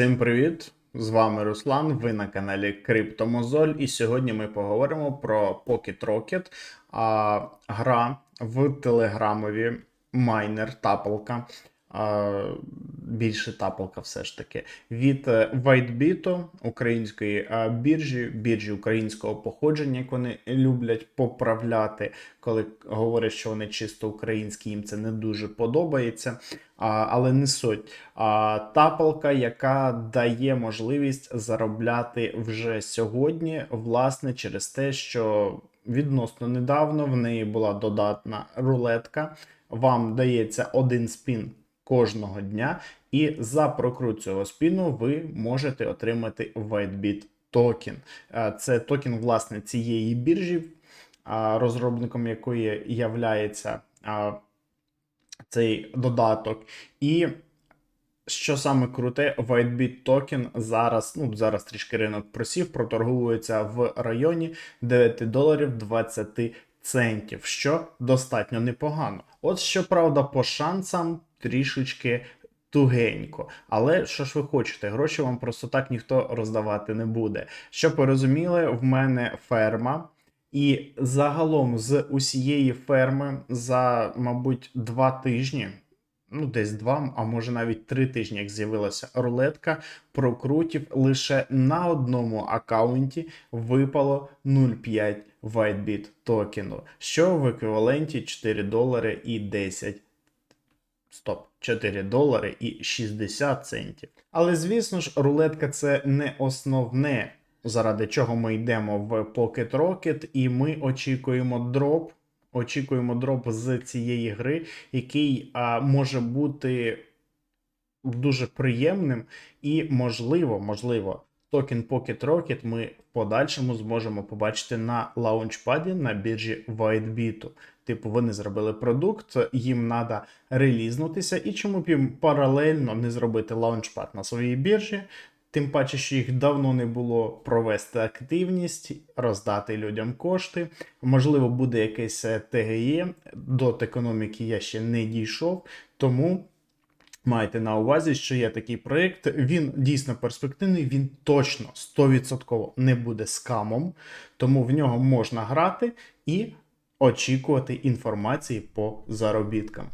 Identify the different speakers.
Speaker 1: Всім привіт! З вами Руслан. Ви на каналі Криптомозоль. І сьогодні ми поговоримо про Pocket Rocket, а, гра в телеграмові майнер тапалка. Більше тапалка все ж таки від е, WhiteBit, української біржі, біржі українського походження, як вони люблять поправляти, коли говорять, що вони чисто українські, їм це не дуже подобається. Але не суть. Тапалка, яка дає можливість заробляти вже сьогодні, власне, через те, що відносно недавно в неї була додатна рулетка. Вам дається один спін кожного дня, і за прокрут цього спіну ви можете отримати WhiteBit токен. Е, Це токен власне цієї біржі, розробником якої являється цей додаток. І що саме круте, WhiteBit токен зараз, ну зараз трішки ринок просів, проторгується в районі 9 доларів 20 центів, що достатньо непогано. От щоправда, по шансам трішечки тугенько. Але що ж ви хочете? Гроші вам просто так ніхто роздавати не буде. Щоб ви розуміли, в мене ферма. І загалом з усієї ферми за, мабуть, два тижні, ну десь два, а може навіть три тижні, як з'явилася рулетка, прокрутів лише на одному аккаунті випало 0,5 WhiteBit токену, що в еквіваленті 4 долари і 10 Стоп, 4 долари і 60 центів. Але звісно ж, рулетка це не основне, заради чого ми йдемо в Pocket Rocket, і ми очікуємо дроп. Очікуємо дроп з цієї гри, який а, може бути дуже приємним, і можливо, можливо, токен Pocket Rocket ми в подальшому зможемо побачити на лаунчпаді на біржі WhiteBit. Типу, вони зробили продукт, їм треба релізнутися, і чому б їм паралельно не зробити лаунчпад на своїй біржі. Тим паче, що їх давно не було провести активність, роздати людям кошти. Можливо, буде якесь е, ТГЄ. До економіки я ще не дійшов, тому Майте на увазі, що є такий проєкт, він дійсно перспективний, він точно 100% не буде скамом, тому в нього можна грати і очікувати інформації по заробіткам.